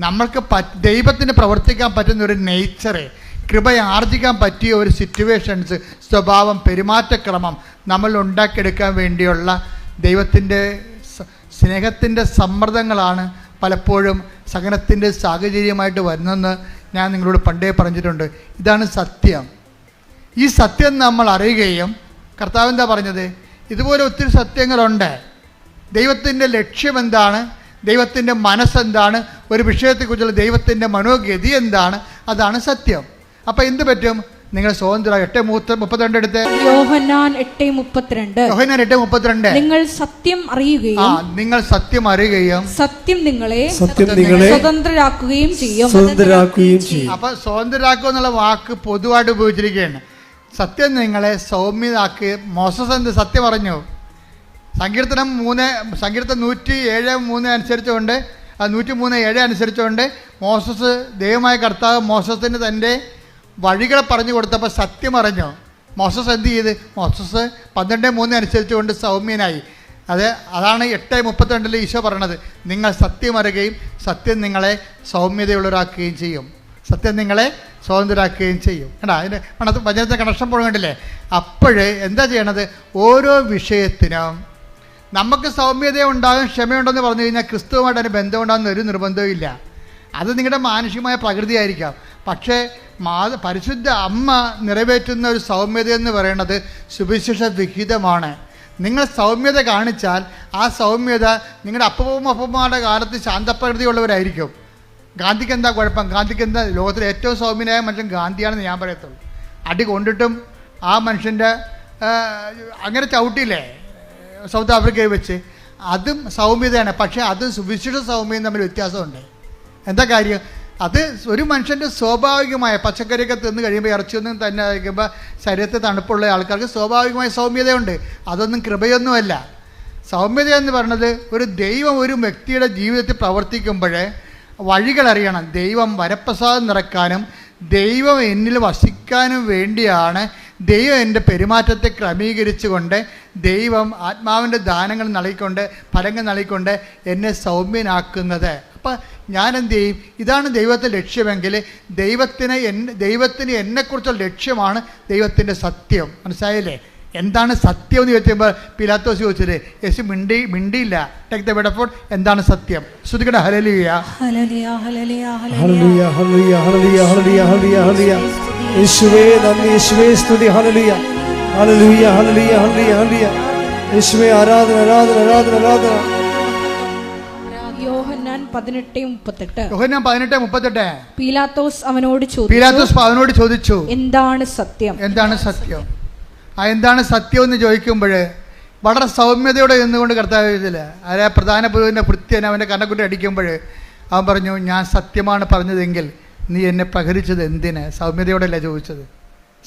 നമ്മൾക്ക് ദൈവത്തിന് പ്രവർത്തിക്കാൻ പറ്റുന്ന ഒരു നേച്ചറെ കൃപയാർജിക്കാൻ പറ്റിയ ഒരു സിറ്റുവേഷൻസ് സ്വഭാവം പെരുമാറ്റക്രമം നമ്മൾ ഉണ്ടാക്കിയെടുക്കാൻ വേണ്ടിയുള്ള ദൈവത്തിന്റെ സ്നേഹത്തിന്റെ സമ്മർദ്ദങ്ങളാണ് പലപ്പോഴും സഹനത്തിന്റെ സാഹചര്യമായിട്ട് വരുന്നതെന്ന് ഞാൻ നിങ്ങളോട് പണ്ടേ പറഞ്ഞിട്ടുണ്ട്. ഇതാണ് സത്യം. ഈ സത്യം നമ്മൾ അറിയുകയും കർത്താവ് എന്താ പറഞ്ഞത്? ഇതുപോലെ ഒത്തിരി സത്യങ്ങളുണ്ട്. ദൈവത്തിന്റെ ലക്ഷ്യം എന്താണ്? ദൈവത്തിന്റെ മനസ്സെന്താണ്? ഒരു വിഷയത്തെക്കുറിച്ചുള്ള ദൈവത്തിന്റെ മനോഗതി എന്താണ്? അതാണ് സത്യം. അപ്പോൾ എന്ത് പറ്റും? നിങ്ങൾ സ്വതന്ത്ര എട്ട് മൂത്ത് മുപ്പത്തിരണ്ട് എടുത്ത്. യോഹന്നാൻ എട്ട് മുപ്പത്തിരണ്ട്. യോഹന്നാൻ എട്ട് മുപ്പത്തിരണ്ട്. നിങ്ങൾ സത്യം ആ അറിയുകയും നിങ്ങൾ സത്യം അറിയുകയും സത്യം നിങ്ങളെ സത്യം നിങ്ങളെ സ്വതന്ത്രരാക്കുകയും ചെയ്യും. സ്വതന്ത്രരാക്കുകയും ചെയ്യും. അപ്പൊ സ്വതന്ത്രരാക്കുക എന്നുള്ള വാക്ക് പൊതുവായിട്ട് ഉപയോഗിച്ചിരിക്കുകയാണ്. സത്യം നിങ്ങളെ സൗമ്യതാക്കി മോസസ് എന്ത് സത്യം പറഞ്ഞു സങ്കീർത്തനം മൂന്ന് സങ്കീർത്തനം നൂറ്റി ഏഴ് മൂന്ന് അനുസരിച്ചുകൊണ്ട് നൂറ്റി മൂന്ന് ഏഴ് അനുസരിച്ചുകൊണ്ട് മോസസ് ദൈവമായ കർത്താവ് മോസസിന് തന്റെ വഴികളെ പറഞ്ഞു കൊടുത്തപ്പോൾ സത്യം അറിഞ്ഞു. മോസസ് എന്ത് ചെയ്ത്? മോസസ് പന്ത്രണ്ട് മൂന്ന് അനുസരിച്ചുകൊണ്ട് സൗമ്യനായി. അത് അതാണ് എട്ട് മുപ്പത്തിരണ്ടിൽ ഈശോ പറയണത്. നിങ്ങൾ സത്യം അറിയുകയും സത്യം നിങ്ങളെ സൗമ്യതയുള്ളവരാക്കുകയും ചെയ്യും. സത്യം നിങ്ങളെ സ്വതന്ത്രരാക്കുകയും ചെയ്യും. കേട്ടോ അതിന് പണത്ത് വചനത്തെ കണക്ഷൻ പോകണ്ടില്ലേ അപ്പോഴ് എന്താ ചെയ്യണത്? ഓരോ വിഷയത്തിനും നമുക്ക് സൗമ്യത ഉണ്ടാകും ക്ഷമയുണ്ടെന്ന് പറഞ്ഞു കഴിഞ്ഞാൽ ക്രിസ്തുവുമായിട്ട് അതിന് ബന്ധമുണ്ടാകുന്ന ഒരു നിർബന്ധവും ഇല്ല. അത് നിങ്ങളുടെ മാനുഷികമായ പ്രകൃതിയായിരിക്കാം. പക്ഷേ മാ പരിശുദ്ധ അമ്മ നിറവേറ്റുന്ന ഒരു സൗമ്യത എന്ന് പറയുന്നത് സുവിശേഷ വിഹിതമാണ്. നിങ്ങൾ സൗമ്യത കാണിച്ചാൽ ആ സൗമ്യത നിങ്ങളുടെ അപ്പവും അപ്പമാരുടെ കാലത്ത് ശാന്തപ്രകൃതിയുള്ളവരായിരിക്കും. ഗാന്ധിക്ക് എന്താ കുഴപ്പം? ഗാന്ധിക്ക് എന്താ ലോകത്തിലെ ഏറ്റവും സൗമ്യനായ മനുഷ്യൻ ഗാന്ധിയാണെന്ന് ഞാൻ പറയത്തുള്ളൂ. അടി കൊണ്ടിട്ടും ആ മനുഷ്യന്റെ അങ്ങനെ ചവിട്ടിയില്ലേ? സൗത്ത് ആഫ്രിക്കയിൽ വെച്ച് അതും സൗമ്യതയാണ്. പക്ഷേ അത് സുവിശിഷ്ട സൗമ്യയും തമ്മിൽ വ്യത്യാസമുണ്ട്. എന്താ കാര്യം? അത് ഒരു മനുഷ്യന്റെ സ്വാഭാവികമായ പച്ചക്കറിയൊക്കെ തിന്ന് കഴിയുമ്പോൾ ഇറച്ചിയൊന്നും തന്നെ കഴിക്കുമ്പോൾ ശരീരത്തിൽ തണുപ്പുള്ള ആൾക്കാർക്ക് സ്വാഭാവികമായ സൗമ്യതയുണ്ട്. അതൊന്നും കൃപയൊന്നുമല്ല. സൗമ്യത എന്ന് പറയുന്നത് ഒരു ദൈവം ഒരു വ്യക്തിയുടെ ജീവിതത്തിൽ പ്രവർത്തിക്കുമ്പോഴേ വഴികളറിയണം ദൈവം വരപ്രസാദം നിറക്കാനും ദൈവം എന്നിൽ വസിക്കാനും വേണ്ടിയാണ് ദൈവം എന്റെ പെരുമാറ്റത്തെ ക്രമീകരിച്ചുകൊണ്ട് ദൈവം ആത്മാവിന്റെ ദാനങ്ങൾ നൽകിക്കൊണ്ട് ഫലങ്ങൾ നൽകിക്കൊണ്ട് എന്നെ സൗമ്യനാക്കുന്നത്. അപ്പം ഞാൻ എന്ത് ചെയ്യും? ഇതാണ് ദൈവത്തിന്റെ ലക്ഷ്യമെങ്കിൽ ദൈവത്തിന് എന്നെ ദൈവത്തിന് എന്നെക്കുറിച്ചുള്ള ലക്ഷ്യമാണ് ദൈവത്തിന്റെ സത്യം. മനസ്സിലായല്ലേ? എന്താണ് സത്യം എന്ന് ചോദിച്ചപ്പോൾ പിലാത്തോസ് ചോദിച്ചത് യേശു മിണ്ടി മിണ്ടിയില്ല. ടേക്ക് ദ ബെഡഫോൺ എന്താണ് സത്യം? ശ്രുതികട ഹലലിയ ഹല്ലേലൂയ, hallelujah, hallelujah hallelujah hallelujah hallelujah hallelujah. ഹല്ലേലൂയ. യേശുവേ നന്ദി. യേശുവേ സ്തുതി. ഹല്ലേലൂയ. ഹല്ലേലൂയ ഹല്ലേലൂയ ഹല്ലേലൂയ ഹല്ലേലൂയ യേശുവേ ആരാധന ആരാധന ആരാധന ആരാധന. യോഹന്നാൻ പതിനെട്ട് മുപ്പത്തെട്ട്. യോഹന്നാൻ പതിനെട്ട് മുപ്പത്തെട്ട്. പീലാത്തോസ് അവനോട് ചോദിച്ചു പീലാത്തോസ് അവനോട് ചോദിച്ചു എന്താണ് സത്യം? എന്താണ് സത്യം? ആ എന്താണ് സത്യം എന്ന് ചോദിക്കുമ്പോൾ വളരെ സൗമ്യതയോടെ നിന്നുകൊണ്ട് കർത്താവ് എഴുതില്ല അല്ലെ പ്രധാന പുരുവിന്റെ ഭൃത്യൻ അവന്റെ കണ്ണക്കുട്ടി അടിക്കുമ്പോൾ അവൻ പറഞ്ഞു ഞാൻ സത്യമാണ് പറഞ്ഞതെങ്കിൽ നീ എന്നെ പ്രഹരിച്ചത് എന്തിന്? സൗമ്യതയോടെയല്ല ചോദിച്ചത്.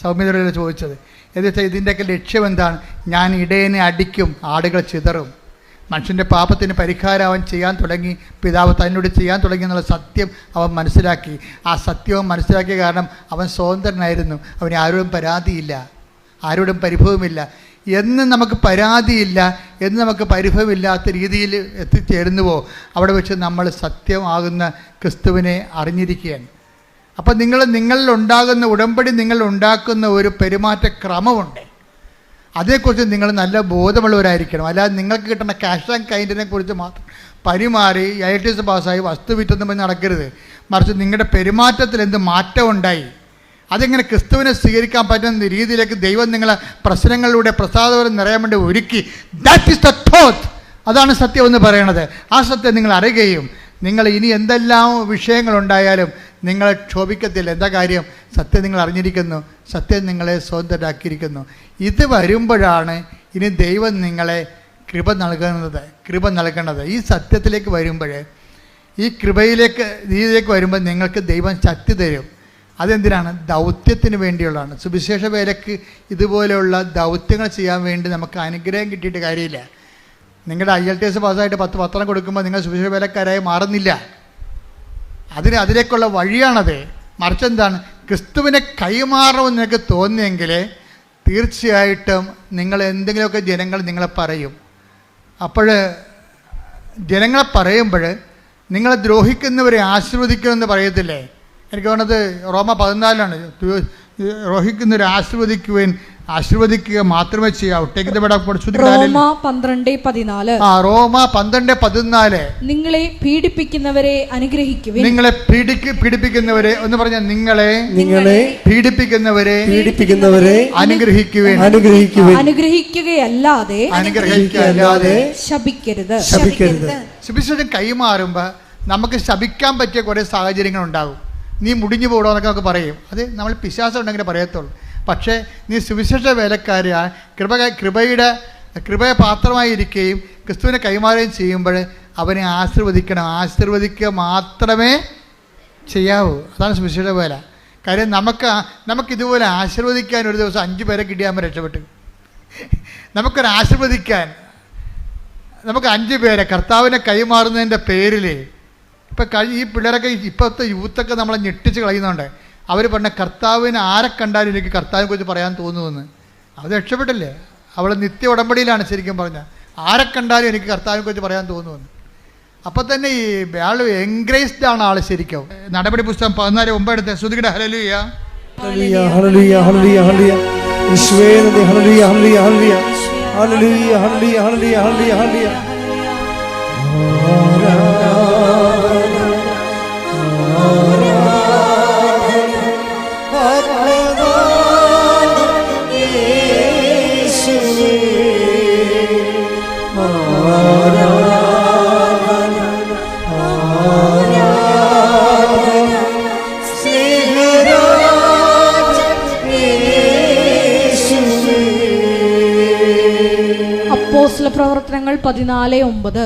സൗമ്യതയോടെയല്ല ചോദിച്ചത്. എന്ന് വെച്ചാൽ ഇതിന്റെയൊക്കെ ലക്ഷ്യം എന്താണ്? ഞാൻ ഇടയനെ അടിക്കും ആടുകൾ ചിതറും. മനുഷ്യന്റെ പാപത്തിന് പരിഹാരം അവൻ ചെയ്യാൻ തുടങ്ങി പിതാവ് തന്നോട് ചെയ്യാൻ തുടങ്ങി എന്നുള്ള സത്യം അവൻ മനസ്സിലാക്കി. ആ സത്യവും മനസ്സിലാക്കിയ കാരണം അവൻ സ്വതന്ത്രനായിരുന്നു. അവന് ആരോടും പരാതിയില്ല. ആരോടും പരിഭവമില്ല. എന്ന് നമുക്ക് പരാതിയില്ല. എന്ന് നമുക്ക് പരിഭവമില്ലാത്ത രീതിയിൽ എത്തിച്ചേരുന്നുവോ? അവിടെ വെച്ച് നമ്മൾ സത്യമാകുന്ന ക്രിസ്തുവിനെ അറിഞ്ഞിരിക്കുകയാണ്. അപ്പം നിങ്ങൾ നിങ്ങളിൽ ഉണ്ടാകുന്ന ഉടമ്പടി നിങ്ങൾ ഉണ്ടാക്കുന്ന ഒരു പെരുമാറ്റ ക്രമമുണ്ട് അതേക്കുറിച്ച് നിങ്ങൾ നല്ല ബോധമുള്ളവരായിരിക്കണം. അല്ലാതെ നിങ്ങൾക്ക് കിട്ടുന്ന ക്യാഷ് ആൻഡ് കൈൻഡിനെ കുറിച്ച് മാത്രം പരിമാറി ഐ ടി എസ് പാസ്സായി വസ്തു വിറ്റൊന്നും നടക്കരുത്. മറിച്ച് നിങ്ങളുടെ പെരുമാറ്റത്തിൽ എന്ത് മാറ്റം ഉണ്ടായി? അതെങ്ങനെ ക്രിസ്തുവിനെ സ്വീകരിക്കാൻ പറ്റുന്ന രീതിയിലേക്ക് ദൈവം നിങ്ങളെ പ്രശ്നങ്ങളിലൂടെ പ്രസാദപരം നിറയാൻ വേണ്ടി ഒരുക്കി. ദാറ്റ് ഇസ് ദ തോത്ത് അതാണ് സത്യം എന്ന് പറയണത്. ആ സത്യം നിങ്ങൾ അറിയുകയും നിങ്ങൾ ഇനി എന്തെല്ലാം വിഷയങ്ങളുണ്ടായാലും നിങ്ങളെ ക്ഷോഭിക്കത്തില്ല. എന്താ കാര്യം? സത്യം നിങ്ങൾ അറിഞ്ഞിരിക്കുന്നു. സത്യം നിങ്ങളെ സ്വതന്ത്രരാക്കിയിരിക്കുന്നു. ഇത് വരുമ്പോഴാണ് ഇനി ദൈവം നിങ്ങളെ കൃപ നൽകുന്നത്. കൃപ നൽകേണ്ടത്. ഈ സത്യത്തിലേക്ക് വരുമ്പോഴേ ഈ കൃപയിലേക്ക് രീതിയിലേക്ക് വരുമ്പോൾ നിങ്ങൾക്ക് ദൈവം ശക്തി തരും. അതെന്തിനാണ്? ദൗത്യത്തിന് വേണ്ടിയുള്ളതാണ്. സുവിശേഷ വേലക്ക് ഇതുപോലെയുള്ള ദൗത്യങ്ങൾ ചെയ്യാൻ വേണ്ടി നമുക്ക് അനുഗ്രഹം കിട്ടിയിട്ട് കാര്യമില്ല. നിങ്ങളുടെ ഐ എൽ ടി എസ് പാസ്സായിട്ട് പത്ത് പത്രം കൊടുക്കുമ്പോൾ നിങ്ങൾ സുവിശേഷ വേലക്കാരായി മാറുന്നില്ല. അതിന് അതിലേക്കുള്ള വഴിയാണത്. മറിച്ചെന്താണ് ക്രിസ്തുവിനെ കൈമാറണമെന്ന് നിങ്ങൾക്ക് തോന്നിയെങ്കിൽ തീർച്ചയായിട്ടും നിങ്ങൾ എന്തെങ്കിലുമൊക്കെ ജനങ്ങൾ നിങ്ങളെ പറയും. അപ്പോൾ ജനങ്ങളെ പറയുമ്പോൾ നിങ്ങളെ ദ്രോഹിക്കുന്നവരെ ആശീർവദിക്കണമെന്ന് പറയത്തില്ലേ? എനിക്ക് തോന്നുന്നത് റോമ പതിനാലിലാണ്. ദ്രോഹിക്കുന്നവരെ ആശീർവദിക്കുവാൻ ആശീർവദിക്കുക മാത്രമേ ചെയ്യാവൂ. റോമ പന്ത്രണ്ട് പതിനാല്. നിങ്ങളെ പീഡിപ്പിക്കുന്നവരെ അനുഗ്രഹിക്കുക നിങ്ങളെ പീഡിപ്പിക്കുന്നവരെ എന്ന് പറഞ്ഞാൽ നിങ്ങളെ നിങ്ങളെ പീഡിപ്പിക്കുന്നവരെ പീഡിപ്പിക്കുന്നവരെ അനുഗ്രഹിക്കുവാൻ. അനുഗ്രഹിക്കുവിൻ. അനുഗ്രഹിക്കുകയല്ലാതെ അനുഗ്രഹിക്കുകയല്ലാതെ ശപിക്കരുത്. ശപിക്കരുത്. സുവിശേഷം കൈമാറുമ്പോൾ നമുക്ക് ശപിക്കാൻ പറ്റിയ കുറെ സാഹചര്യങ്ങൾ ഉണ്ടാകും നീ മുടിഞ്ഞു പോകണോ എന്നൊക്കെ നമുക്ക് പറയും. അത് നമ്മൾ പിശാസം ഉണ്ടെങ്കിൽ പറയത്തുള്ളൂ. പക്ഷേ നീ സുവിശേഷ വേലക്കാരിയ കൃപ കൃപയുടെ കൃപയെ പാത്രമായിരിക്കുകയും ക്രിസ്തുവിനെ കൈമാറുകയും ചെയ്യുമ്പോൾ അവനെ ആശീർവദിക്കണം. ആശീർവദിക്കുക മാത്രമേ ചെയ്യാവൂ. അതാണ് സുവിശേഷ വേല. കാര്യം നമുക്ക് നമുക്കിതുപോലെ ആശീർവദിക്കാൻ ഒരു ദിവസം അഞ്ച് പേരെ കിട്ടിയാൽ രക്ഷപ്പെട്ടു. നമുക്കൊരു ആശീർവദിക്കാൻ നമുക്ക് അഞ്ച് പേരെ കർത്താവിനെ കൈമാറുന്നതിന്റെ പേരിൽ ഇപ്പം കഴി ഈ പിള്ളേരൊക്കെ ഇപ്പോഴത്തെ യൂത്തൊക്കെ നമ്മളെ ഞെട്ടിച്ച് കളയുന്നുണ്ട്. അവർ പറഞ്ഞ കർത്താവിനെ ആരെ കണ്ടാലും എനിക്ക് കർത്താവിനെ കുറിച്ച് പറയാൻ തോന്നുമെന്ന്. അത് രക്ഷപ്പെട്ടില്ലേ? അവൾ നിത്യ ഉടമ്പടിയിലാണ് ശരിക്കും പറഞ്ഞാൽ ആരെ കണ്ടാലും എനിക്ക് കർത്താവിനെ കുറിച്ച് പറയാൻ തോന്നുമെന്ന്. അപ്പം തന്നെ ഈ ആൾ എൻഗ്രേസ്ഡ് ആണ് ആൾ ശരിക്കും. നടപടി പുസ്തകം പതിനാല് ഒമ്പതെടുത്ത് ശ്രുതികട ഹലലുയ ഹല്ലേലൂയ. ഹല്ലേലൂയ ഹല്ലേലൂയ ഹല്ലേലൂയ യേശുവേ നന്ദി. ഹല്ലേലൂയ ഹല്ലേലൂയ ഹല്ലേലൂയ ഹല്ലേലൂയ. പ്രവർത്തനങ്ങൾ പതിനാല് ഒമ്പത്.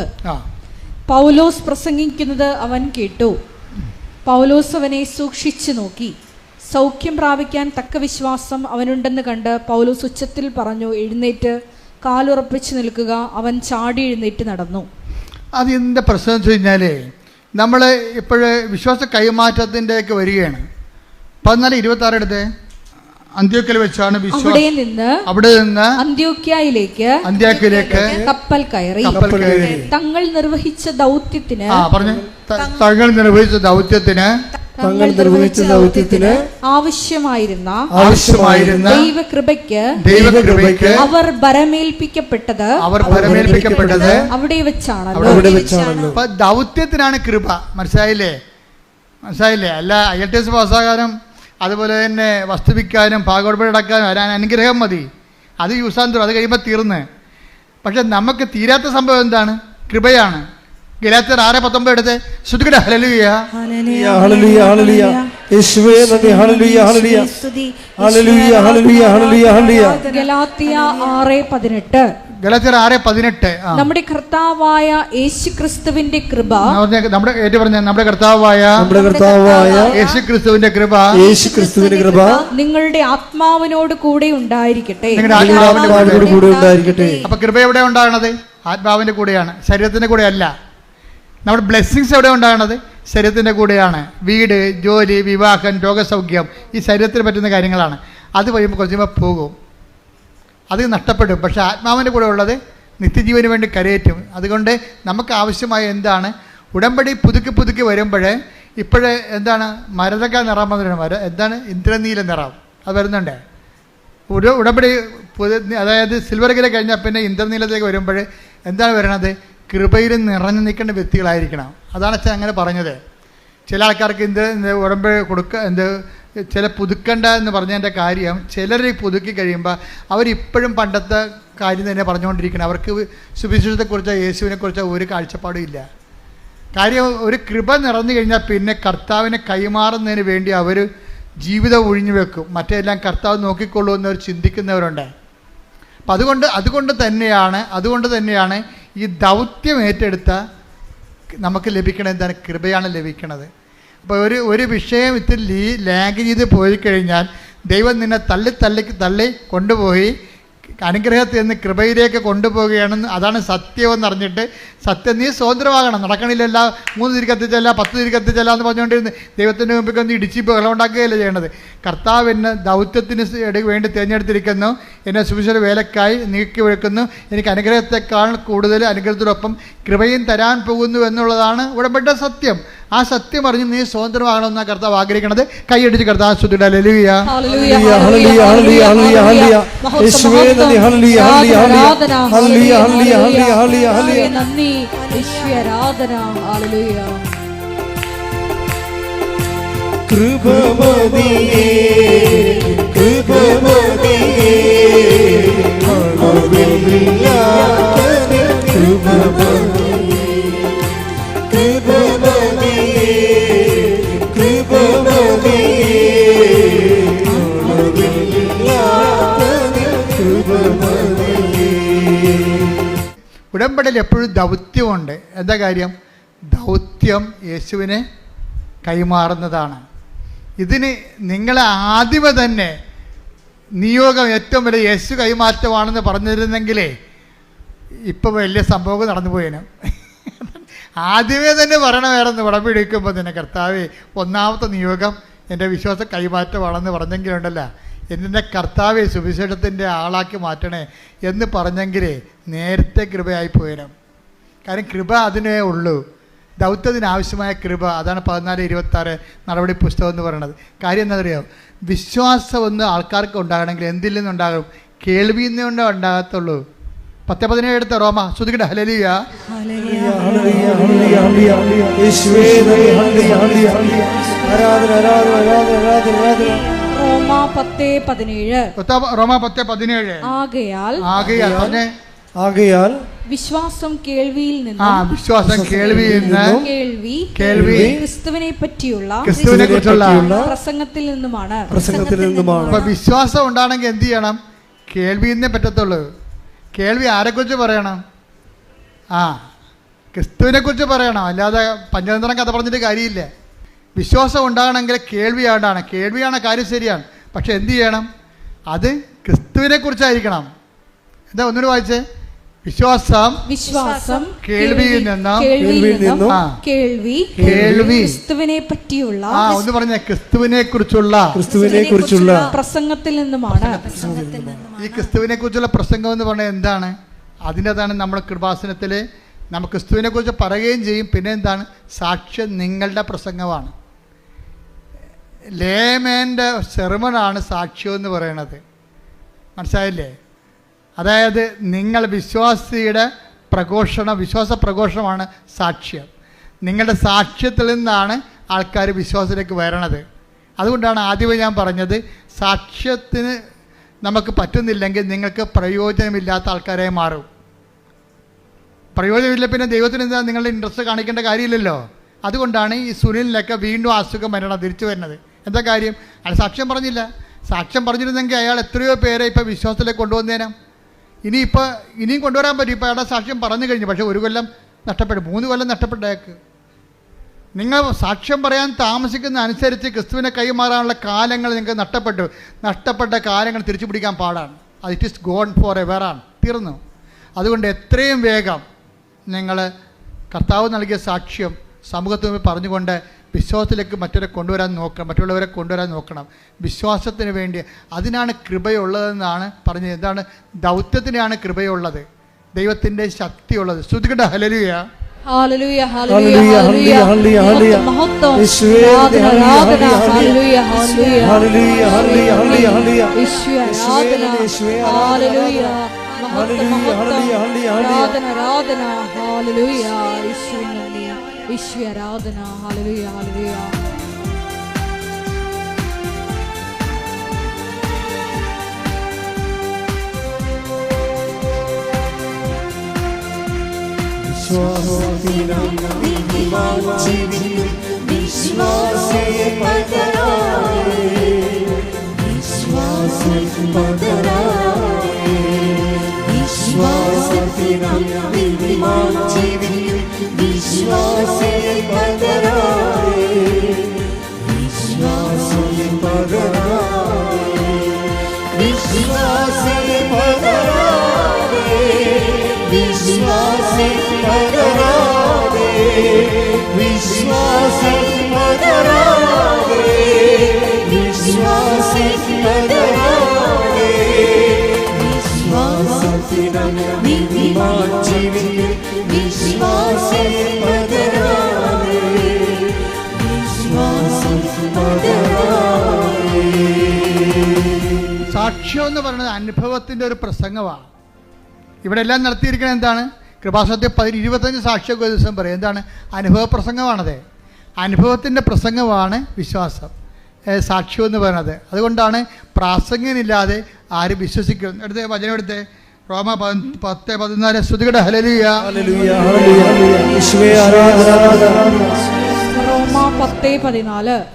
പൗലോസ് പ്രസംഗിക്കുന്നത് അവൻ കേട്ടു. പൗലോസ് അവനെ സൂക്ഷിച്ചു നോക്കി. സൗഖ്യം പ്രാപിക്കാൻ തക്ക വിശ്വാസം അവനുണ്ടെന്ന് കണ്ട് പൗലോസ് ഉച്ചത്തിൽ പറഞ്ഞു എഴുന്നേറ്റ് കാലുറപ്പിച്ചു നിൽക്കുക. അവൻ ചാടി എഴുന്നേറ്റ് നടന്നു. അത് എന്താ പ്രശ്നം വെച്ച് കഴിഞ്ഞാൽ നമ്മൾ ഇപ്പോഴേ വിശ്വാസ കൈമാറ്റത്തിന്റെയൊക്കെ വരികയാണ്. പതിനാല് ഇരുപത്തി ആറ് എടുത്ത്? അന്ത്യോക്കൽ വെച്ചാണ് അവിടെ നിന്ന് അവിടെ നിന്ന് അന്ത്യോക്യായിലേക്ക് അന്ത്യാക്കിലേക്ക് കപ്പൽ കയറി. കപ്പൽ കയറി. തങ്ങൾ നിർവഹിച്ച ദൗത്യത്തിന് ആ പറഞ്ഞു. തങ്ങൾ നിർവഹിച്ച ദൗത്യത്തിന് തങ്ങൾ നിർവഹിച്ച ദൗത്യത്തിന് ആവശ്യമായിരുന്ന ആവശ്യമായിരുന്ന ദൈവകൃപയ്ക്ക് ദൈവകൃപയ്ക്ക് അവർ ബരമേൽപ്പിക്കപ്പെട്ടത് അവർ പരമേൽപ്പിക്കപ്പെട്ടത് അവിടെ വെച്ചാണ് അവിടെ വെച്ചാണല്ലോ. ദൗത്യത്തിനാണ് കൃപ. മനസ്സിലായില്ലേ? മനസ്സിലായില്ലേ? അല്ല ഐ എൽ ടി എസ് പാസ്സാകാനും അതുപോലെ തന്നെ വസ്തുവിക്കാനും പാകോടുപടക്കാനും വരാൻ അനുഗ്രഹം മതി. അത് യൂസാൻ തോറും അത് കഴിയുമ്പോൾ തീർന്ന്. പക്ഷെ നമുക്ക് തീരാത്ത സംഭവം എന്താണ്? കൃപയാണ്. ഗലാത്തർ ആറ് പത്തൊമ്പത് എടുത്ത് ശ്രുതികട ഹലലുയ ഹലലുയ ഹലലുയ യേശുവേ hallelujah hallelujah. Hallelujah hallelujah hallelujah. ഗലത്യർ ആറ് പതിനെട്ട്. നമ്മുടെ കർത്താവായ യേശു ക്രിസ്തുവിന്റെ കൃപ നമ്മുടെ ഏറ്റവും പറഞ്ഞ നമ്മുടെ കർത്താവായ നമ്മുടെ കർത്താവായ യേശു ക്രിസ്തുവിന്റെ കൃപ. യേശു ക്രിസ്തുവിന്റെ കൃപ നിങ്ങളുടെ ആത്മാവിനോട് കൂടെ ഉണ്ടായിരിക്കട്ടെ. നിങ്ങളുടെ ആത്മാവിനോട് കൂടെ ഉണ്ടായിരിക്കട്ടെ. അപ്പൊ കൃപ എവിടെ ഉണ്ടാകണത്? ആത്മാവിന്റെ കൂടെയാണ്. ശരീരത്തിന്റെ കൂടെ അല്ല നമ്മുടെ ബ്ലെസ്സിങ്സ് എവിടെ ഉണ്ടാകണത്? ശരീരത്തിന്റെ കൂടെയാണ്. വീട് ജോലി വിവാഹം രോഗസൗഖ്യം ഈ ശരീരത്തിന് പറ്റുന്ന കാര്യങ്ങളാണ്. അത് കഴിയുമ്പോൾ കുറച്ച് പോകും. അത് നഷ്ടപ്പെടും. പക്ഷേ ആത്മാവിന്റെ കൂടെ ഉള്ളത് നിത്യജീവന് വേണ്ടി കരയേറ്റും. അതുകൊണ്ട് നമുക്ക് ആവശ്യമായ എന്താണ്? ഉടമ്പടി പുതുക്കി പുതുക്കി വരുമ്പോൾ ഇപ്പോഴേ എന്താണ്? മരതക നിറം വന്നിട്ടുണ്ട് മര എന്താണ്? ഇന്ദ്രനീല നിറം. അത് വരുന്നുണ്ട്. ഒരു ഉടമ്പടി പുതു അതായത് സിൽവർ ഗിര കഴിഞ്ഞാൽ പിന്നെ ഇന്ദ്രനീലത്തേക്ക് വരുമ്പോൾ എന്താണ് വരണത്? കൃപയിൽ നിറഞ്ഞു നിൽക്കേണ്ട വ്യക്തികളായിരിക്കണം. അതാണ് അച്ഛൻ അങ്ങനെ പറഞ്ഞത്. ചില ആൾക്കാർക്ക് ഇന്ത് ഉടമ്പടി കൊടുക്ക എന്ത് ചില പുതുക്കണ്ട എന്ന് പറഞ്ഞതിന്റെ കാര്യം ചിലർ പുതുക്കി കഴിയുമ്പോൾ അവരിപ്പോഴും പണ്ടത്തെ കാര്യം തന്നെ പറഞ്ഞുകൊണ്ടിരിക്കണം. അവർക്ക് സുവിശേഷത്തെക്കുറിച്ചോ യേശുവിനെക്കുറിച്ചോ ഒരു കാഴ്ചപ്പാടും ഇല്ല. കാര്യം ഒരു കൃപ നിറഞ്ഞു കഴിഞ്ഞാൽ പിന്നെ കർത്താവിനെ കൈമാറുന്നതിന് വേണ്ടി അവർ ജീവിതം ഒഴിഞ്ഞു വെക്കും. മറ്റെല്ലാം കർത്താവ് നോക്കിക്കൊള്ളൂ എന്നവർ ചിന്തിക്കുന്നവരുണ്ട്. അപ്പം അതുകൊണ്ട് അതുകൊണ്ട് തന്നെയാണ് അതുകൊണ്ട് തന്നെയാണ് ഈ ദൗത്യം ഏറ്റെടുത്ത നമുക്ക് ലഭിക്കണത് എന്താണ്? കൃപയാണ് ലഭിക്കണത്. അപ്പോൾ ഒരു ഒരു വിഷയം ഇത്തിരി ലീ ലാഗ് ചെയ്ത് പോയി കഴിഞ്ഞാൽ ദൈവം നിന്നെ തള്ളി തള്ളി തള്ളി കൊണ്ടുപോയി അനുഗ്രഹത്തിൽ നിന്ന് കൃപയിലേക്ക് കൊണ്ടുപോവുകയാണെന്ന് അതാണ് സത്യമെന്ന് അറിഞ്ഞിട്ട് സത്യം നീ സ്വതന്ത്രമാകണം. നടക്കണില്ലല്ല മൂന്ന് തിരി കത്തിച്ചല്ല പത്ത് തിരി കത്തിച്ചല്ല എന്ന് പറഞ്ഞുകൊണ്ടിരുന്ന് ദൈവത്തിന്റെ മുമ്പിൽ ഒന്ന് ഇടിച്ച് ബഹളം ഉണ്ടാക്കുകയല്ല ചെയ്യേണ്ടത് കർത്താവ് എന്നെ ദൗത്യത്തിന് വേണ്ടി തിരഞ്ഞെടുത്തിരിക്കുന്നു. എന്നെ സുവിശേഷ വേലക്കായി നീക്കി വെക്കുന്നു എനിക്ക് അനുഗ്രഹത്തെക്കാൾ കൂടുതൽ അനുഗ്രഹത്തിനൊപ്പം കൃപയും തരാൻ പോകുന്നു എന്നുള്ളതാണ് ഉടമ്പട്ട സത്യം. ആ സത്യം അറിഞ്ഞ് നീ സ്വതന്ത്രമാകണമെന്ന കർത്താവ് ആഗ്രഹിക്കണത്. കൈയടിച്ച് കർത്താവ് ലലുവിയ ഹല്ലേലൂയ, ഹല്ലേലൂയ, ഹല്ലേലൂയ, ഹല്ലേലൂയ, ഹല്ലേലൂയ. മഹത്വം, യേശുവേ നന്ദി, ഹല്ലേലൂയ, ഹല്ലേലൂയ, ആരാധന, ഹല്ലേലൂയ, ഹല്ലേലൂയ, ഹല്ലേലൂയ, ഹല്ലേലൂയ, ഹല്ലേലൂയ. യേശുവേ നന്ദി യേശുവേ ആരാധന ഹല്ലേലൂയ കൃപമതിയേ കൃപമതിയേ അളവില്ലാത്ത കൃപമതിയേ കൃപമതിയേ ഉടമ്പടിയിൽ എപ്പോഴും ദൗത്യമുണ്ട്. എന്താ കാര്യം? ദൗത്യം യേശുവിനെ കൈമാറുന്നതാണ്. ഇതിന് നിങ്ങളെ ആദ്യമേ തന്നെ നിയോഗം ഏറ്റവും വലിയ യേശു കൈമാറ്റമാണെന്ന് പറഞ്ഞിരുന്നെങ്കിലേ ഇപ്പോൾ വലിയ സംഭവം നടന്നു പോയേനും. ആദ്യമേ തന്നെ പറയണമായിരുന്നു ഉടമ്പടി എടുക്കുമ്പോൾ തന്നെ കർത്താവേ ഒന്നാമത്തെ നിയോഗം എന്റെ വിശ്വാസ കൈമാറ്റമാണെന്ന് പറഞ്ഞെങ്കിലുണ്ടല്ല. എന്റെ കർത്താവെ സുവിശേഷത്തിന്റെ ആളാക്കി മാറ്റണേ എന്ന് പറഞ്ഞെങ്കിലേ നേരത്തെ കൃപയായി പോയിരം കാരണം കൃപ അതിനേ ഉള്ളൂ. ദൗത്യത്തിനാവശ്യമായ കൃപ അതാണ് പതിനാല് ഇരുപത്താറ് നടപടി പുസ്തകം എന്ന് പറയുന്നത്. കാര്യം എന്താ പറയുക വിശ്വാസം ഒന്ന് ആൾക്കാർക്ക് ഉണ്ടാകണമെങ്കിൽ എന്തിൽ നിന്നുണ്ടാകും? കേൾവിയിൽ നിന്നേ ഉണ്ടാകത്തുള്ളൂ. പത്ത് പതിനേഴ് എടുത്ത റോമ? ശ്രുതിക്കട്ടെ ഹലലിയ. ആരാധന ആരാധന ആരാധന ആരാധന ആരാധന. റോമ പത്ത് പതിനേഴ്. റോമ പത്ത് പതിനേഴ്. ആകയാൽ ആകെയാൽ പറഞ്ഞേ. ആകയാൽ വിശ്വാസം കേൾവിയിൽ ആ നിന്നും വിശ്വാസം കേൾവിയിൽ നിന്ന് കേൾവി കേൾവി ക്രിസ്തുവിനെ പറ്റിയുള്ള ക്രിസ്തുവിനെ കുറിച്ചുള്ള പ്രസംഗത്തിൽ നിന്നുമാണ്. പ്രസംഗത്തിൽ നിന്നുമാണ്. അപ്പൊ വിശ്വാസം ഉണ്ടാണെങ്കിൽ എന്ത് ചെയ്യണം? കേൾവി നിന്നേ പറ്റത്തുള്ളൂ. കേൾവി ആരെക്കുറിച്ച് പറയണം? ആ ക്രിസ്തുവിനെ കുറിച്ച് പറയണം. അല്ലാതെ പഞ്ചതന്ത്രം കഥ പറഞ്ഞിട്ട് കാര്യമില്ല. വിശ്വാസം ഉണ്ടാകണമെങ്കിൽ കേൾവിയാണ്ടാണ് കേൾവിയാണ് കാര്യം ശരിയാണ്. പക്ഷെ എന്ത് ചെയ്യണം? അത് ക്രിസ്തുവിനെക്കുറിച്ചായിരിക്കണം. എന്താ ഒന്നുകൂടി വായിച്ചേ? വിശ്വാസം വിശ്വാസം കേൾവിയിൽ നിന്നും കേൾവിയിൽ നിന്നും കേൾവി കേൾവി ക്രിസ്തുവിനെ പറ്റിയുള്ള ആ ഒന്ന് പറഞ്ഞ. ക്രിസ്തുവിനെ കുറിച്ചുള്ള ക്രിസ്തുവിനെ കുറിച്ചുള്ള പ്രസംഗത്തിൽ നിന്നുമാണ്. ഈ ക്രിസ്തുവിനെ കുറിച്ചുള്ള പ്രസംഗം എന്ന് പറഞ്ഞാൽ എന്താണ്? അതിന്റെതാണ് നമ്മുടെ കൃപാസനത്തിൽ നമ്മൾ ക്രിസ്തുവിനെ കുറിച്ച് പറയുകയും ചെയ്യും. പിന്നെ എന്താണ്? സാക്ഷ്യം നിങ്ങളുടെ പ്രസംഗമാണ്. ലേമേന്റെ സെറിമണാണ് സാക്ഷ്യം എന്ന് പറയണത്. മനസ്സിലായില്ലേ? അതായത് നിങ്ങൾ വിശ്വാസിയുടെ പ്രഘോഷണം വിശ്വാസ പ്രഘോഷമാണ് സാക്ഷ്യം. നിങ്ങളുടെ സാക്ഷ്യത്തിൽ നിന്നാണ് ആൾക്കാർ വിശ്വാസത്തിലേക്ക് വരണത്. അതുകൊണ്ടാണ് ആദ്യമേ ഞാൻ പറഞ്ഞത് സാക്ഷ്യത്തിന് നമുക്ക് പറ്റുന്നില്ലെങ്കിൽ നിങ്ങൾക്ക് പ്രയോജനമില്ലാത്ത ആൾക്കാരെ മാറും. പ്രയോജനമില്ല പിന്നെ ദൈവത്തിന് എന്താ നിങ്ങളുടെ ഇൻട്രസ്റ്റ് കാണിക്കേണ്ട കാര്യമില്ലല്ലോ? അതുകൊണ്ടാണ് ഈ സുനിലിനൊക്കെ വീണ്ടും അസുഖം വരണം തിരിച്ചു വരുന്നത്. എന്താ കാര്യം? അയാൾ സാക്ഷ്യം പറഞ്ഞില്ല. സാക്ഷ്യം പറഞ്ഞിരുന്നെങ്കിൽ അയാൾ എത്രയോ പേരെ ഇപ്പോൾ വിശ്വാസത്തിലേക്ക് കൊണ്ടുവന്നേനാം. ഇനിയിപ്പോൾ ഇനിയും കൊണ്ടുവരാൻ പറ്റും. ഇപ്പോൾ അയാളുടെ സാക്ഷ്യം പറഞ്ഞു കഴിഞ്ഞു. പക്ഷേ ഒരു കൊല്ലം നഷ്ടപ്പെടും മൂന്ന് കൊല്ലം നഷ്ടപ്പെട്ടേക്ക് നിങ്ങൾ സാക്ഷ്യം പറയാൻ താമസിക്കുന്ന അനുസരിച്ച് ക്രിസ്തുവിനെ കൈമാറാനുള്ള കാലങ്ങൾ നിങ്ങൾക്ക് നഷ്ടപ്പെട്ടു. നഷ്ടപ്പെട്ട കാലങ്ങൾ തിരിച്ചു പിടിക്കാൻ പാടാണ്. അത് ഇറ്റ് ഇസ് ഗോൺ ഫോർ എവറാണ് തീർന്നു. അതുകൊണ്ട് എത്രയും വേഗം നിങ്ങൾ കർത്താവ് നൽകിയ സാക്ഷ്യം സമൂഹത്തിന് മുമ്പിൽ പറഞ്ഞുകൊണ്ട് വിശ്വാസത്തിലേക്ക് മറ്റവരെ കൊണ്ടുവരാൻ നോക്കണം മറ്റുള്ളവരെ കൊണ്ടുവരാൻ നോക്കണം. വിശ്വാസത്തിന് വേണ്ടി അതിനാണ് കൃപയുള്ളതെന്നാണ് പറഞ്ഞത്. എന്താണ്? ദൗത്യത്തിനാണ് കൃപയുള്ളത്. ദൈവത്തിന്റെ ശക്തിയുള്ളത്. ശ്രുതികട ഹലലുയ ഹല്ലേലൂയ ഹല്ലേലൂയ, ഹല്ലേലൂയ, ഹല്ലേലൂയ, ഹല്ലേലൂയ. മഹത്വം? യേശുവേ, ആരാധന ഹല്ലേലൂയ, ആരാധന ഹല്ലേലൂയ, ഹല്ലേലൂയ. യേശുവേ, ആരാധന യേശുവേ, ആരാധന, ഹല്ലേലൂയ. മഹത്വം ഹല്ലേലൂയ, മഹത്വം ഹല്ലേലൂയ, ഹല്ലേലൂയ, ഹല്ലേലൂയ. ആരാധന ആരാധന ഹല്ലേലൂയ യേശുവേ നന്ദി സാക്ഷ്യം എന്ന് പറയുന്നത് അനുഭവത്തിന്റെ ഒരു പ്രസംഗമാണ്. ഇവിടെ എല്ലാം നടത്തിയിരിക്കുന്നത് എന്താണ്? കൃപാസത്തെ പതി ഇരുപത്തഞ്ച് സാക്ഷ്യം ഒരു ദിവസം പറയും. എന്താണ്? അനുഭവ പ്രസംഗമാണത്. അനുഭവത്തിന്റെ പ്രസംഗമാണ് വിശ്വാസം. സാക്ഷ്യം എന്ന് പറയുന്നത്. അതുകൊണ്ടാണ് പ്രാസംഗനില്ലാതെ ആരും വിശ്വസിക്കുന്നത്? എടുത്തേ വചനം എടുത്തേ. റോമ പതി- പത്ത് പതിനാല് ശ്രുതികട ഹലലിയ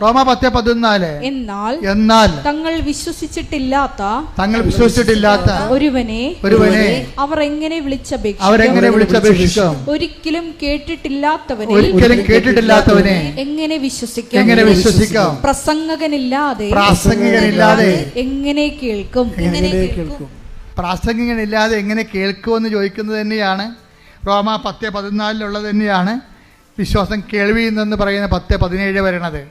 റോമ പത്ത് പതിനാല്. എന്നാൽ എന്നാൽ തങ്ങൾ വിശ്വസിച്ചിട്ടില്ലാത്ത തങ്ങൾ വിശ്വസിച്ചിട്ടില്ലാത്ത ഒരുവനെ ഒരുവനെ അവർ എങ്ങനെ വിളിച്ചപേക്ഷിക്കും? അവരെങ്ങനെ വിളിച്ചപേക്ഷിക്കും? ഒരിക്കലും കേട്ടിട്ടില്ലാത്തവനെ ഒരിക്കലും കേട്ടിട്ടില്ലാത്തവനെ എങ്ങനെ വിശ്വസിക്കും? എങ്ങനെ വിശ്വസിക്കാം? പ്രസംഗകനില്ലാതെ പ്രാസംഗികനില്ലാതെ എങ്ങനെ കേൾക്കും? എങ്ങനെ കേൾക്കും? പ്രാസംഗികനില്ലാതെ എങ്ങനെ കേൾക്കുമെന്ന് ചോദിക്കുന്നത് തന്നെയാണ്. റോമ പത്ത് പതിനാലിലുള്ളത് തന്നെയാണ് വിശ്വാസം കേൾവിയിൽ നിന്ന് പറയുന്ന പത്ത് പതിനേഴ് വരണത്.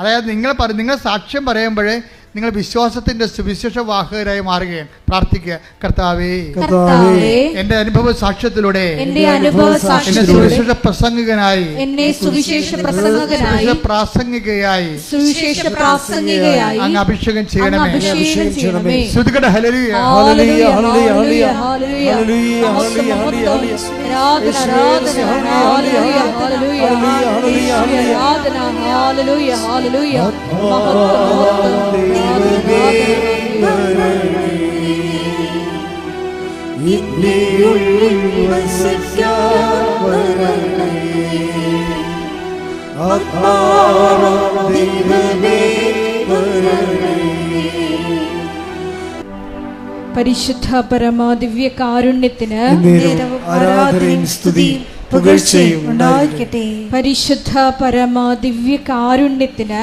അതായത് നിങ്ങൾ പറ നിങ്ങൾ സാക്ഷ്യം പറയുമ്പോൾ നിങ്ങൾ വിശ്വാസത്തിന്റെ സുവിശേഷ വാഹകരായി മാറുകയാണ് പ്രാർത്ഥിക്കുക. കർത്താവേ കർത്താവേ എന്റെ അനുഭവ സാക്ഷ്യത്തിലൂടെ എന്റെ അനുഭവ സാക്ഷ്യത്തിലൂടെ സുവിശേഷ പ്രസംഗകനായി എന്നെ സുവിശേഷ പ്രസംഗകനായി സുവിശേഷ പ്രാസംഗികയായി സുവിശേഷ പ്രാസംഗികയായി അങ്ങ് അഭിഷേകം ചെയ്യണമേ. ശ്രുതികട ഹലലിയ ഹല്ലേലൂയ, ഹല്ലേലൂയ, ഹല്ലേലൂയ, ഹല്ലേലൂയ, ഹല്ലേലൂയ. ഹല്ലേലൂയ, മഹത്വം, ഹല്ലേലൂയ, മഹത്വം. ആരാധന, ആരാധന, നിന്നെയുള്ളിൽ വസിക്കാൻ വരണമേ. ദൈവമേ വരണമേ. പരിശുദ്ധ പരമാദിവ്യ കാരുണ്യത്തിന് ആരാധനയും സ്തുതിയും പുകഴ്ചയും ഉണ്ടായിരിക്കട്ടെ. പരിശുദ്ധ പരമ ദിവ്യ കാരുണ്യത്തിന്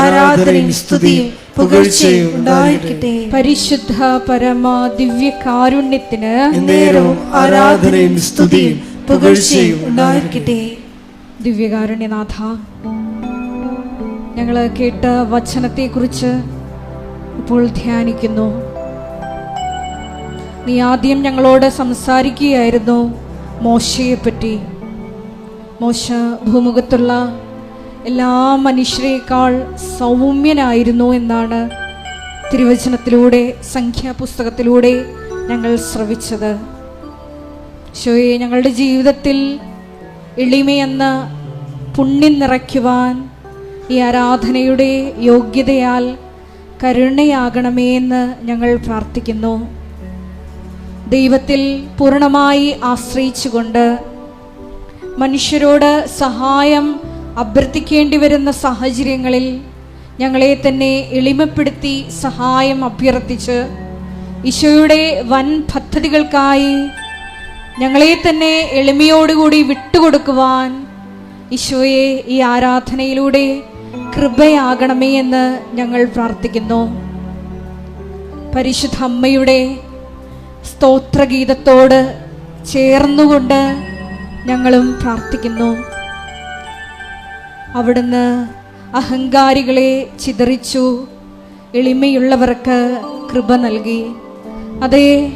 ആരാധനയും സ്തുതിയും പുകഴ്ചയും ഉണ്ടായിരിക്കട്ടെ. പരിശുദ്ധ പരമ ദിവ്യ കാരുണ്യത്തിന് ആരാധനയും സ്തുതിയും പുകഴ്ചയും ഉണ്ടായിരിക്കട്ടെ. ദിവ്യകാരുണ്യനാഥ ഞങ്ങൾ കേട്ട വചനത്തെക്കുറിച്ച് ഇപ്പോൾ ധ്യാനിക്കുന്നു. നീ ആദ്യം ഞങ്ങളോട് സംസാരിക്കുകയായിരുന്നു. മോശയെപ്പറ്റി മോശ ഭൂമുഖത്തുള്ള എല്ലാ മനുഷ്യരെക്കാൾ സൗമ്യനായിരുന്നു എന്നാണ് തിരുവചനത്തിലൂടെ സംഖ്യാപുസ്തകത്തിലൂടെ ഞങ്ങൾ ശ്രവിച്ചത്. ശോയെ ഞങ്ങളുടെ ജീവിതത്തിൽ എളിമയെന്ന പുണ്യം നിറയ്ക്കുവാൻ ഈ ആരാധനയുടെ യോഗ്യതയാൽ കരുണയാകണമേ എന്ന് ഞങ്ങൾ പ്രാർത്ഥിക്കുന്നു. ദൈവത്തിൽ പൂർണമായി ആശ്രയിച്ചുകൊണ്ട് മനുഷ്യരോട് സഹായം അഭ്യർത്ഥിക്കേണ്ടി വരുന്ന സാഹചര്യങ്ങളിൽ ഞങ്ങളെ തന്നെ എളിമപ്പെടുത്തി സഹായം അഭ്യർത്ഥിച്ച് ഈശോയുടെ വൻ പദ്ധതികൾക്കായി ഞങ്ങളെ തന്നെ എളിമയോടുകൂടി വിട്ടുകൊടുക്കുവാൻ ഈശോയെ ഈ ആരാധനയിലൂടെ കൃപയാകണമേ എന്ന് ഞങ്ങൾ പ്രാർത്ഥിക്കുന്നു. പരിശുദ്ധ അമ്മയുടെ സ്തോത്രഗീതത്തോട് ചേർന്നുകൊണ്ട് ഞങ്ങളും പ്രാർത്ഥിക്കുന്നു. അവിടുന്ന് അഹങ്കാരികളെ ചിതറിച്ചു എളിമയുള്ളവർക്ക് കൃപ നൽകി. അതേ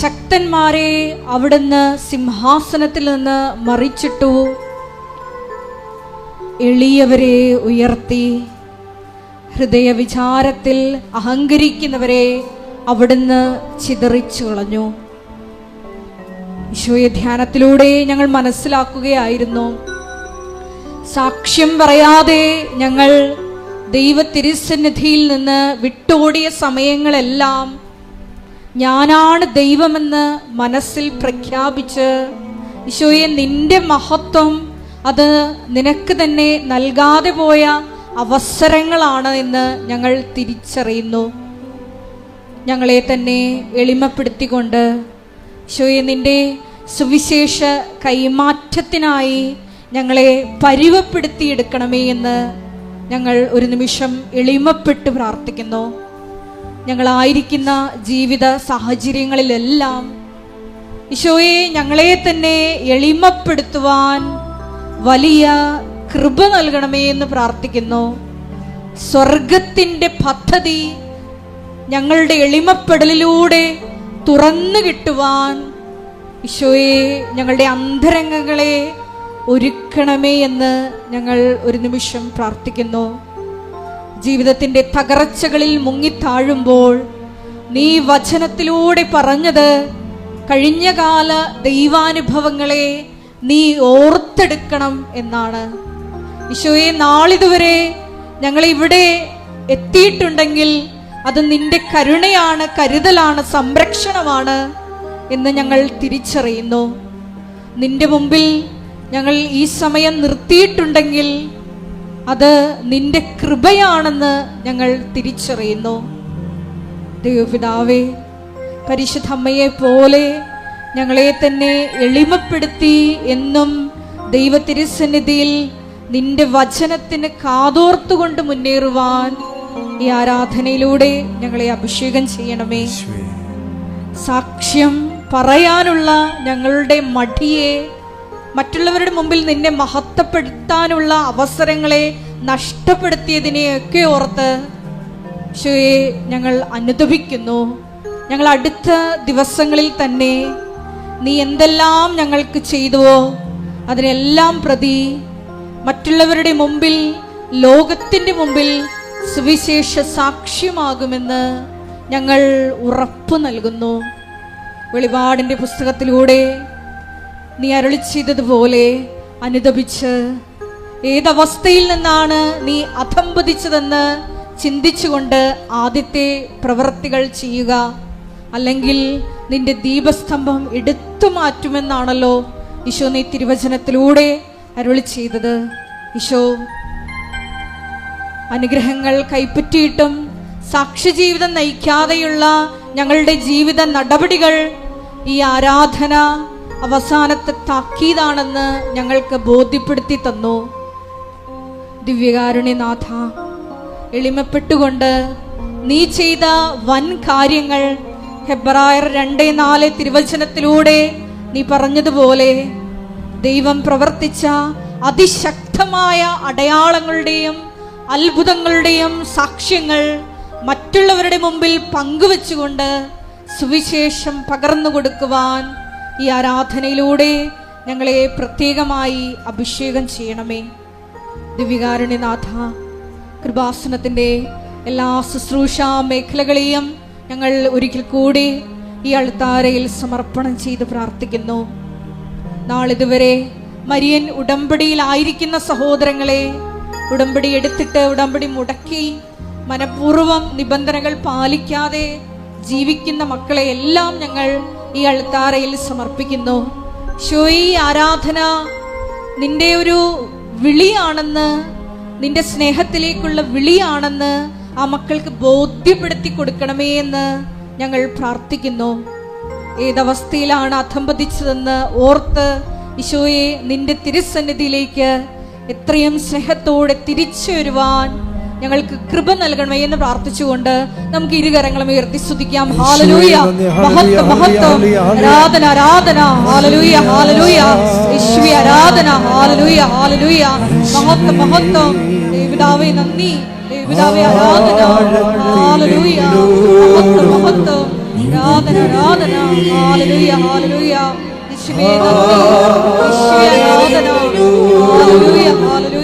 ശക്തന്മാരെ അവിടുന്ന് സിംഹാസനത്തിൽ നിന്ന് മറിച്ചിട്ടു. എളിയവരെ ഉയർത്തി. ഹൃദയവിചാരത്തിൽ അഹങ്കരിക്കുന്നവരെ അവിടുന്ന് ചിതറിച്ചു കളഞ്ഞു. ഈശോയെ ധ്യാനത്തിലൂടെ ഞങ്ങൾ മനസ്സിലാക്കുകയായിരുന്നു. സാക്ഷ്യം പറയാതെ ഞങ്ങൾ ദൈവ തിരുസന്നിധിയിൽ നിന്ന് വിട്ടോടിയ സമയങ്ങളെല്ലാം ഞാനാണ് ദൈവമെന്ന് മനസ്സിൽ പ്രഖ്യാപിച്ച് ഈശോയെ നിന്റെ മഹത്വം അത് നിനക്ക് തന്നെ നൽകാതെ പോയ അവസരങ്ങളാണ് എന്ന് ഞങ്ങൾ തിരിച്ചറിയുന്നു. ഞങ്ങളെ തന്നെ എളിമപ്പെടുത്തിക്കൊണ്ട് ഈശോയെ നിന്റെ സുവിശേഷ കൈമാറ്റത്തിനായി ഞങ്ങളെ പരുവപ്പെടുത്തിയെടുക്കണമേ എന്ന് ഞങ്ങൾ ഒരു നിമിഷം എളിമപ്പെട്ട് പ്രാർത്ഥിക്കുന്നു. ഞങ്ങളായിരിക്കുന്ന ജീവിത സാഹചര്യങ്ങളിലെല്ലാം ഈശോയെ ഞങ്ങളെ തന്നെ എളിമപ്പെടുത്തുവാൻ വലിയ കൃപ നൽകണമേ എന്ന് പ്രാർത്ഥിക്കുന്നു. സ്വർഗത്തിന്റെ പദ്ധതി ഞങ്ങളുടെ എളിമപ്പെടലിലൂടെ തുറന്നു കിട്ടുവാൻ ഈശോയെ ഞങ്ങളുടെ അന്തരംഗങ്ങളെ ഒരുക്കണമേ എന്ന് ഞങ്ങൾ ഒരു നിമിഷം പ്രാർത്ഥിക്കുന്നു. ജീവിതത്തിന്റെ തകർച്ചകളിൽ മുങ്ങിത്താഴുമ്പോൾ നീ വചനത്തിലൂടെ പറഞ്ഞത് കഴിഞ്ഞകാല ദൈവാനുഭവങ്ങളെ നീ ഓർത്തെടുക്കണം എന്നാണ്. ഈശോയെ നാളിതുവരെ ഞങ്ങൾ ഇവിടെ എത്തിയിട്ടുണ്ടെങ്കിൽ അത് നിന്റെ കരുണയാണ് കരുതലാണ് സംരക്ഷണമാണ് എന്ന് ഞങ്ങൾ തിരിച്ചറിയുന്നു. നിന്റെ മുമ്പിൽ ഞങ്ങൾ ഈ സമയം നിർത്തിയിട്ടുണ്ടെങ്കിൽ അത് നിന്റെ കൃപയാണെന്ന് ഞങ്ങൾ തിരിച്ചറിയുന്നു. ദൈവപിതാവേ പരിശുദ്ധമ്മയെ പോലെ ഞങ്ങളെ തന്നെ എളിമപ്പെടുത്തി എന്നും ദൈവ തിരുസന്നിധിയിൽ നിന്റെ വചനത്തിന് കാതോർത്തുകൊണ്ട് മുന്നേറുവാൻ ഈ ആരാധനയിലൂടെ ഞങ്ങളെ അഭിഷേകം ചെയ്യണമേ. സാക്ഷ്യം പറയാനുള്ള ഞങ്ങളുടെ മടിയെ മറ്റുള്ളവരുടെ മുമ്പിൽ നിന്നെ മഹത്വപ്പെടുത്താനുള്ള അവസരങ്ങളെ നഷ്ടപ്പെടുത്തിയതിനെയൊക്കെ ഓർത്ത് ഈശോയെ ഞങ്ങൾ അനുദപിക്കുന്നു. ഞങ്ങൾ അടുത്ത ദിവസങ്ങളിൽ തന്നെ നീ എന്തെല്ലാം ഞങ്ങൾക്ക് ചെയ്തുവോ അതിനെല്ലാം പ്രതി മറ്റുള്ളവരുടെ മുമ്പിൽ ലോകത്തിന്റെ മുമ്പിൽ സുവിശേഷ സാക്ഷ്യമാകുമെന്ന് ഞങ്ങൾ ഉറപ്പ് നൽകുന്നു. വെളിപാടിന്റെ പുസ്തകത്തിലൂടെ നീ അരളി ചെയ്തതുപോലെ അനുദപിച്ച് ഏതവസ്ഥയിൽ നിന്നാണ് നീ അധംപതിച്ചതെന്ന് ചിന്തിച്ചുകൊണ്ട് ആദ്യത്തെ പ്രവൃത്തികൾ ചെയ്യുക. അല്ലെങ്കിൽ നിന്റെ ദീപസ്തംഭം എടുത്തു മാറ്റുമെന്നാണല്ലോ ഈശോ നീ തിരുവചനത്തിലൂടെ അരുളി ചെയ്തത്. ഈശോ അനുഗ്രഹങ്ങൾ കൈപ്പറ്റിയിട്ടും സാക്ഷ്യജീവിതം നയിക്കാതെയുള്ള ഞങ്ങളുടെ ജീവിത നടപടികൾ ഈ ആരാധന അവസാനത്തെ താക്കീതാണെന്ന് ഞങ്ങൾക്ക് ബോധ്യപ്പെടുത്തി തന്നു. ദിവ്യകാരുണ്യനാഥ എളിമപ്പെട്ടുകൊണ്ട് നീ ചെയ്ത വൻ കാര്യങ്ങൾ ഹെബ്രായർ രണ്ട് നാല് തിരുവചനത്തിലൂടെ നീ പറഞ്ഞതുപോലെ ദൈവം പ്രവർത്തിച്ച അതിശക്തമായ അടയാളങ്ങളുടെയും അത്ഭുതങ്ങളുടെയും സാക്ഷ്യങ്ങൾ മറ്റുള്ളവരുടെ മുമ്പിൽ പങ്കുവെച്ചുകൊണ്ട് സുവിശേഷം പകർന്നു കൊടുക്കുവാൻ ഈ ആരാധനയിലൂടെ ഞങ്ങളെ പ്രത്യേകമായി അഭിഷേകം ചെയ്യണമേ. ദിവ്യകാരുണ്യനാഥ കൃപാസനത്തിന്റെ എല്ലാ ശുശ്രൂഷ മേഖലകളെയും ഞങ്ങൾ ഒരിക്കൽ കൂടി ഈ അൾത്താരയിൽ സമർപ്പണം ചെയ്ത് പ്രാർത്ഥിക്കുന്നു. നാളിതുവരെ മരിയൻ ഉടമ്പടിയിലായിരിക്കുന്ന സഹോദരങ്ങളെ ഉടമ്പടി എടുത്തിട്ട് ഉടമ്പടി മുടക്കി മനഃപൂർവം നിബന്ധനകൾ പാലിക്കാതെ ജീവിക്കുന്ന മക്കളെ എല്ലാം ഞങ്ങൾ ഈ അൾത്താരയിൽ സമർപ്പിക്കുന്നു. ഷോയി ആരാധന നിന്റെ ഒരു വിളിയാണെന്ന് നിന്റെ സ്നേഹത്തിലേക്കുള്ള വിളിയാണെന്ന് ആ മക്കൾക്ക് ബോധ്യപ്പെടുത്തി കൊടുക്കണമേ എന്ന് ഞങ്ങൾ പ്രാർത്ഥിക്കുന്നു. ഏതവസ്ഥയിലാണ് അധംപതിച്ചതെന്ന് ഓർത്ത് ഈശോയെ നിന്റെ തിരുസന്നിധിയിലേക്ക് എത്രയും സ്നേഹത്തോടെ തിരിച്ചു വരുവാൻ ഞങ്ങൾക്ക് കൃപ നൽകണമേ എന്ന് പ്രാർത്ഥിച്ചുകൊണ്ട് നമുക്ക് ഇരുകരങ്ങളും ഉയർത്തി സ്തുതിക്കാം. ഹാലലൂയ മഹത്വ മഹത്വം. ആരാധന ആരാധന. ഹാലലൂയ ഹാലലൂയ ഈശ്വരി ആരാധന. ഹാലലൂയ ഹാലലൂയ മഹത്വ മഹത്വം. ദേവിതാവേ നന്ദി. ദേവിതാവേ ആരാധന. ഹാലലൂയ മഹത്വ മഹത്വം. ആരാധന ആരാധന. ഹാലലൂയ ഹാലലൂയ യേശുവേ നന്ദി. യേശുവേ ആരാധന. ഹാലലൂയ